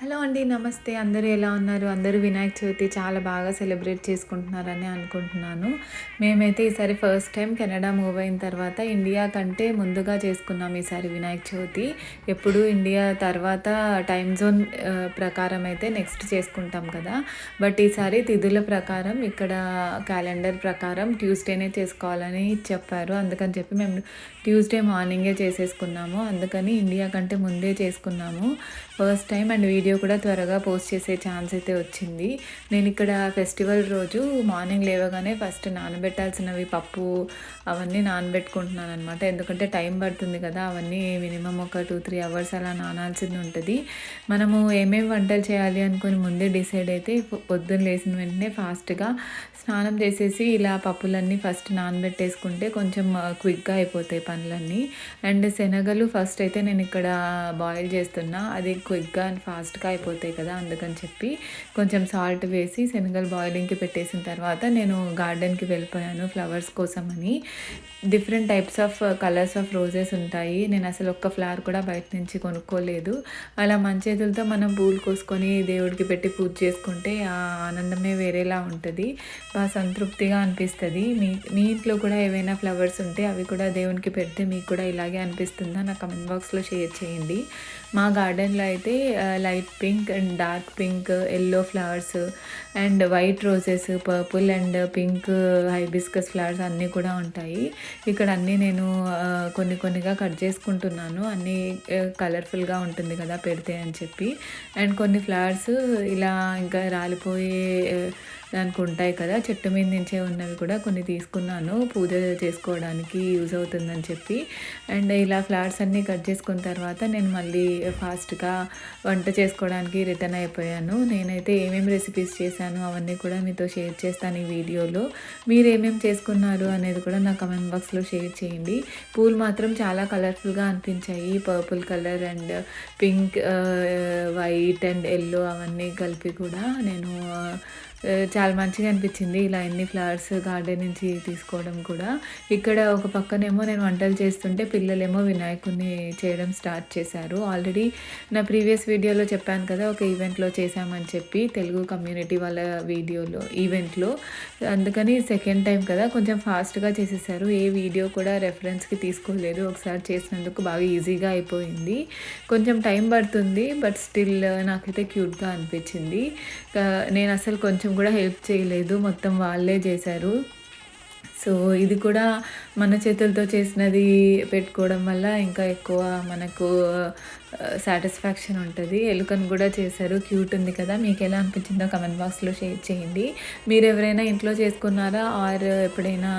Hello అండి నమస్తే. అందరూ ఎలా ఉన్నారు? అందరూ వినాయక చవితి చాలా బాగా సెలబ్రేట్ చేసుకుంటున్నారని అనుకుంటున్నాను. మేమైతే ఈసారి ఫస్ట్ టైం కెనడా మూవ్ అయిన తర్వాత ఇండియా కంటే ముందుగా చేసుకున్నాం ఈసారి వినాయక చవితి. ఎప్పుడు ఇండియా తర్వాత టైం జోన్ ప్రకారం అయితే నెక్స్ట్ చేసుకుంటాం కదా. బట్ ఈసారి తిథుల ప్రకారం ఇక్కడ క్యాలెండర్ ప్రకారం ట్యూస్డేనే చేసుకోవాలని చెప్పారు. అందుకని చెప్పి మేము ట్యూస్డే మార్నింగే చేసేసుకున్నాము. అందుకని ఇండియా కంటే ముందే చేసుకున్నాము. First time and video video కూడా త్వరగా పోస్ట్ చేసే ఛాన్స్ అయితే వచ్చింది. నేను ఇక్కడ ఫెస్టివల్ రోజు మార్నింగ్ లేవగానే ఫస్ట్ నానబెట్టాల్సినవి పప్పు అవన్నీ నానబెట్టుకుంటున్నాను అనమాట ఎందుకంటే టైం పడుతుంది కదా అవన్నీ మినిమం ఒక టూ త్రీ అవర్స్ అలా నానాల్సింది ఉంటుంది. మనము ఏమేమి వంటలు చేయాలి అనుకుని ముందే డిసైడ్ అయితే పొద్దున్న లేచిన వెంటనే ఫాస్ట్గా స్నానం చేసేసి ఇలా పప్పులన్నీ ఫస్ట్ నానబెట్టేసుకుంటే కొంచెం క్విక్గా అయిపోతాయి పనులన్నీ. అండ్ శనగలు ఫస్ట్ అయితే నేను ఇక్కడ బాయిల్ చేస్తున్నా. అది క్విక్గా అండ్ ఫాస్ట్గా అయిపోతాయి కదా అందుకని చెప్పి కొంచెం సాల్ట్ వేసి శనగలు బాయిలింగ్కి పెట్టేసిన తర్వాత నేను గార్డెన్కి వెళ్ళిపోయాను ఫ్లవర్స్ కోసం అని different types of colours of roses ఉంటాయి. నేను అసలు ఒక్క ఫ్లవర్ కూడా బయట నుంచి కొనుక్కోలేదు. అలా మంచేతులతో మనం పూలు కోసుకొని దేవుడికి పెట్టి పూజ చేసుకుంటే ఆ ఆనందమే వేరేలా ఉంటుంది. బాగా సంతృప్తిగా అనిపిస్తుంది. మీ మీ ఇంట్లో కూడా ఏవైనా ఫ్లవర్స్ ఉంటే అవి కూడా దేవునికి పెడితే మీకు కూడా ఇలాగే అనిపిస్తుందా? నా కమెంట్ బాక్స్లో షేర్ చేయండి. మా గార్డెన్లో అయితే light pink and dark pink yellow flowers and white roses purple and pink hibiscus flowers అన్నీ కూడా ఉంటాయి. ఇక్కడ అన్నీ నేను కొన్ని కొన్నిగా కట్ చేసుకుంటున్నాను. అన్నీ కలర్ఫుల్గా ఉంటుంది కదా పెడితే అని చెప్పి. అండ్ కొన్ని ఫ్లవర్స్ ఇలా ఇంకా రాలిపోయే దానికి ఉంటాయి కదా. చెట్టు మీద నుంచే ఉన్నవి కూడా కొన్ని తీసుకున్నాను. పూజ చేసుకోవడానికి యూజ్ అవుతుందని చెప్పి. అండ్ ఇలా ఫ్లవర్స్ అన్నీ కట్ చేసుకున్న తర్వాత నేను మళ్ళీ ఫాస్ట్గా వంట చేసుకోవడానికి రిటర్న్ అయిపోయాను. నేనైతే ఏమేమి రెసిపీస్ చేశాను అవన్నీ కూడా మీతో షేర్ చేస్తాను ఈ వీడియోలో. మీరు ఏమేమి చేసుకున్నారు అనేది కూడా నా కమెంట్ బాక్స్లో షేర్ చేయండి. పూలు మాత్రం చాలా కలర్ఫుల్గా అనిపించాయి. Purple colour and pink white and yellow అవన్నీ కలిపి కూడా నేను చాలా మంచిగా అనిపించింది. ఇలా ఎన్ని ఫ్లవర్స్ గార్డెన్ నుంచి తీసుకోవడం కూడా. ఇక్కడ ఒక పక్కనేమో నేను వంటలు చేస్తుంటే పిల్లలేమో వినాయకుడిని చేయడం స్టార్ట్ చేశారు. ఆల్రెడీ నా ప్రీవియస్ వీడియోలో చెప్పాను కదా ఒక ఈవెంట్లో చేశామని చెప్పి తెలుగు కమ్యూనిటీ వాళ్ళ వీడియోలో ఈవెంట్లో. అందుకని సెకండ్ టైం కదా కొంచెం ఫాస్ట్గా చేసేసారు. ఏ వీడియో కూడా రెఫరెన్స్కి తీసుకోలేదు. ఒకసారి చేసినందుకు బాగా ఈజీగా అయిపోయింది. కొంచెం టైం పడుతుంది బట్ స్టిల్ నాకైతే క్యూట్గా అనిపించింది. నేను అసలు కొంచెం కూడా హెల్ప్ చేయలేదు. మొత్తం వాళ్ళే చేశారు. సో ఇది కూడా మన చేతులతో చేసినది పెట్టుకోవడం వల్ల ఇంకా ఎక్కువ మనకు సాటిస్ఫాక్షన్ ఉంటుంది. ఎలుకను కూడా చేశారు. క్యూట్ ఉంది కదా. మీకు ఎలా అనిపించిందో కమెంట్ బాక్స్లో షేర్ చేయండి. మీరు ఎవరైనా ఇంట్లో చేసుకున్నారా? ఆర్ ఎప్పుడైనా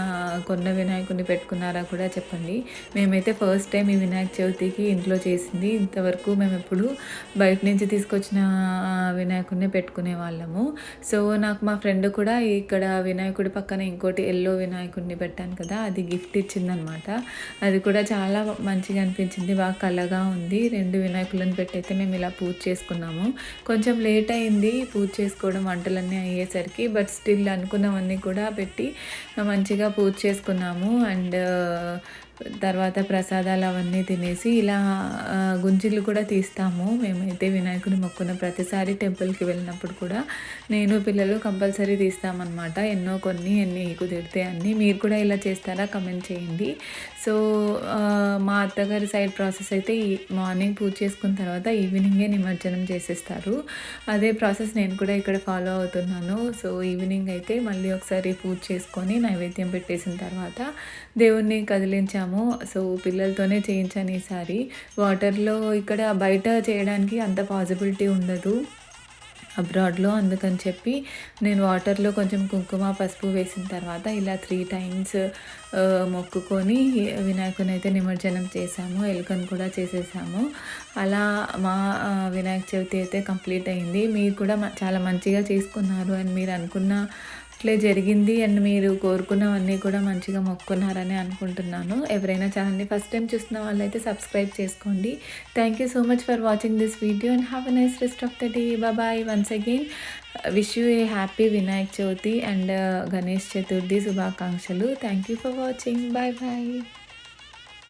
కొన్న వినాయకుడిని పెట్టుకున్నారా కూడా చెప్పండి. మేమైతే ఫస్ట్ టైం ఈ వినాయక చవితికి ఇంట్లో చేసింది. ఇంతవరకు మేము ఎప్పుడు బయట నుంచి తీసుకొచ్చిన వినాయకుడిని పెట్టుకునే వాళ్ళము. సో నాకు మా ఫ్రెండ్ కూడా ఇక్కడ వినాయకుడి పక్కన ఇంకోటి ఎల్లో వినాయకుడిని పెట్టాను కదా. అది గిఫ్ట్ ఇచ్చిందనమాట. అది కూడా చాలా మంచిగా అనిపించింది. బాగా కలగా ఉంది. రెండు వినాయకులను పెట్టయితే మేము ఇలా పూజ చేసుకున్నాము. కొంచెం లేట్ అయింది పూజ చేసుకోవడం వంటలన్నీ అయ్యేసరికి బట్ స్టిల్ అనుకున్నవన్నీ కూడా పెట్టి మంచిగా పూజ చేసుకున్నాము. అండ్ తర్వాత ప్రసాదాలు అవన్నీ తినేసి ఇలా గుంజిలు కూడా తీస్తాము. మేమైతే వినాయకుని మొక్కున్న ప్రతిసారి టెంపుల్కి వెళ్ళినప్పుడు కూడా నేను పిల్లలు కంపల్సరీ తీస్తామన్నమాట. ఎన్నో కొన్ని ఎన్ని కుదిరితే అన్నీ. మీరు కూడా ఇలా చేస్తారా? కమెంట్ చేయండి. సో మా అత్తగారి సైడ్ ప్రాసెస్ అయితే ఈ మార్నింగ్ పూజ చేసుకున్న తర్వాత ఈవినింగే నిమజ్జనం చేసేస్తారు. అదే ప్రాసెస్ నేను కూడా ఇక్కడ ఫాలో అవుతున్నాను. సో ఈవినింగ్ అయితే మళ్ళీ ఒకసారి పూజ చేసుకొని నైవేద్యం పెట్టేసిన తర్వాత దేవుణ్ణి కదిలించాము. చేయించాము. సో పిల్లలతోనే చేయించాను ఈసారి వాటర్లో ఇక్కడ బయట చేయడానికి అంత పాసిబిలిటీ ఉండదు. అబ్రాడ్లో అందుకని చెప్పి నేను వాటర్లో కొంచెం కుంకుమ పసుపు వేసిన తర్వాత ఇలా త్రీ టైమ్స్ మొక్కుకొని వినాయకుని అయితే నిమజ్జనం చేసాము ఎలుకను కూడా చేసేసాము. అలా మా వినాయక చవితి అయితే కంప్లీట్ అయింది. మీరు కూడా చాలా మంచిగా చేసుకున్నారు అని మీరు అనుకున్న ఇట్లే జరిగింది అండ్ మీరు కోరుకున్నవన్నీ కూడా మంచిగా మొక్కున్నారని అనుకుంటున్నాను. ఎవరైనా ఛానల్ని ఫస్ట్ టైం చూస్తున్న వాళ్ళైతే సబ్స్క్రైబ్ చేసుకోండి. Thank you so much for watching this video and have a nice rest of the day bye once again wish you a happy Vinayak Chavithi and Ganesh Chaturthi శుభాకాంక్షలు thank you for watching bye bye